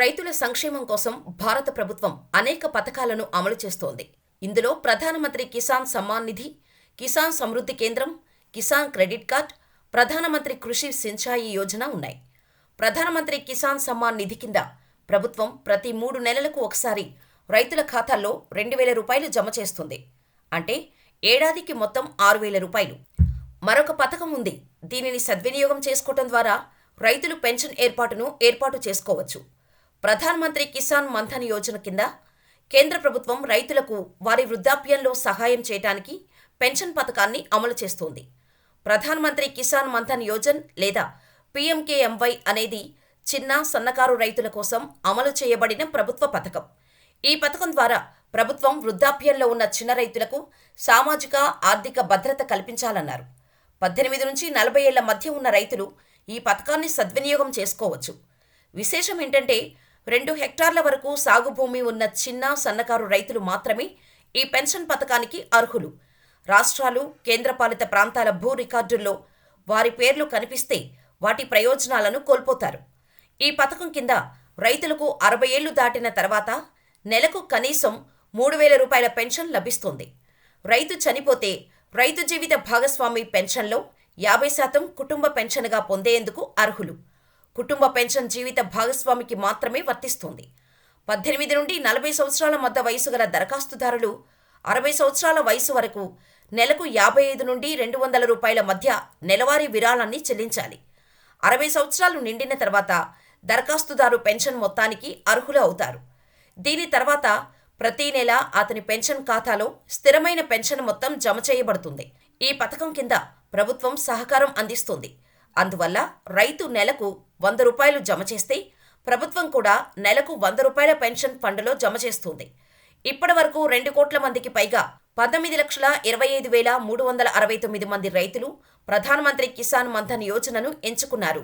రైతుల సంక్షేమం కోసం భారత ప్రభుత్వం అనేక పథకాలను అమలు చేస్తోంది. ఇందులో ప్రధానమంత్రి కిసాన్ సమ్మాన్ నిధి కిసాన్ సమృద్ధి కేంద్రం కిసాన్ క్రెడిట్ కార్డ్ ప్రధానమంత్రి కృషి సించాయి యోజన ఉన్నాయి. ప్రధానమంత్రి కిసాన్ సమ్మాన్ నిధి కింద ప్రభుత్వం ప్రతి మూడు నెలలకు ఒకసారి రైతుల ఖాతాల్లో రెండు వేల రూపాయలు జమ చేస్తుంది. అంటే ఏడాదికి మొత్తం ఆరు వేల రూపాయలు. మరొక పథకం ఉంది. దీనిని సద్వినియోగం చేసుకోవటం ద్వారా రైతులు పెన్షన్ ఏర్పాటును ఏర్పాటు చేసుకోవచ్చు. ప్రధాన్ మంత్రి కిసాన్ మన్ధన్ యోజన కింద కేంద్ర ప్రభుత్వం రైతులకు వారి వృద్ధాప్యంలో సహాయం చేయడానికి పెన్షన్ పథకాన్ని అమలు చేస్తోంది. ప్రధాన్ మంత్రి కిసాన్ మన్ధన్ యోజన్ లేదా పీఎంకేఎంవై అనేది చిన్న సన్నకారు రైతుల కోసం అమలు చేయబడిన ప్రభుత్వ పథకం. ఈ పథకం ద్వారా ప్రభుత్వం వృద్ధాప్యంలో ఉన్న చిన్న రైతులకు సామాజిక ఆర్థిక భద్రత కల్పించాలన్నారు. పద్దెనిమిది నుంచి నలభై ఏళ్ళ మధ్య ఉన్న రైతులు ఈ పథకాన్ని సద్వినియోగం చేసుకోవచ్చు. విశేషం ఏంటంటే రెండు హెక్టార్ల వరకు సాగు భూమి ఉన్న చిన్న సన్నకారు రైతులు మాత్రమే ఈ పెన్షన్ పథకానికి అర్హులు. రాష్ట్రాలు కేంద్రపాలిత ప్రాంతాల భూ రికార్డుల్లో వారి పేర్లు కనిపిస్తే వాటి ప్రయోజనాలను కోల్పోతారు. ఈ పథకం కింద రైతులకు అరవై ఏళ్ళు దాటిన తర్వాత నెలకు కనీసం మూడు వేల రూపాయల పెన్షన్ లభిస్తుంది. రైతు చనిపోతే రైతు జీవిత భాగస్వామి పెన్షన్లో యాభై శాతం కుటుంబ పెన్షన్గా పొందేందుకు అర్హులు. కుటుంబ పెన్షన్ జీవిత భాగస్వామికి మాత్రమే వర్తిస్తుంది. పద్దెనిమిది నుండి నలభై సంవత్సరాల మధ్య వయసు గల దరఖాస్తుదారులు అరవై సంవత్సరాల వయసు వరకు నెలకు యాభై ఐదు నుండి రెండు వందల రూపాయల మధ్య నెలవారీ విరాళాన్ని చెల్లించాలి. అరవై సంవత్సరాలు నిండిన తర్వాత దరఖాస్తుదారు పెన్షన్ మొత్తానికి అర్హులు అవుతారు. దీని తర్వాత ప్రతి నెల అతని పెన్షన్ ఖాతాలో స్థిరమైన పెన్షన్ మొత్తం జమ చేయబడుతుంది. ఈ పథకం కింద ప్రభుత్వం సహకారం అందిస్తుంది. అందువల్ల రైతు నెలకు వంద రూపాయలు జమ చేస్తే ప్రభుత్వం కూడా నెలకు వంద రూపాయల పెన్షన్ ఫండ్లో జమ చేస్తుంది. ఇప్పటి వరకు రెండు కోట్ల మందికి పైగా పంతొమ్మిది లక్షల ఇరవై ఐదు వేల మూడు వందల అరవై తొమ్మిది మంది రైతులు ప్రధానమంత్రి కిసాన్ మన్ధన్ యోజనను ఎంచుకున్నారు.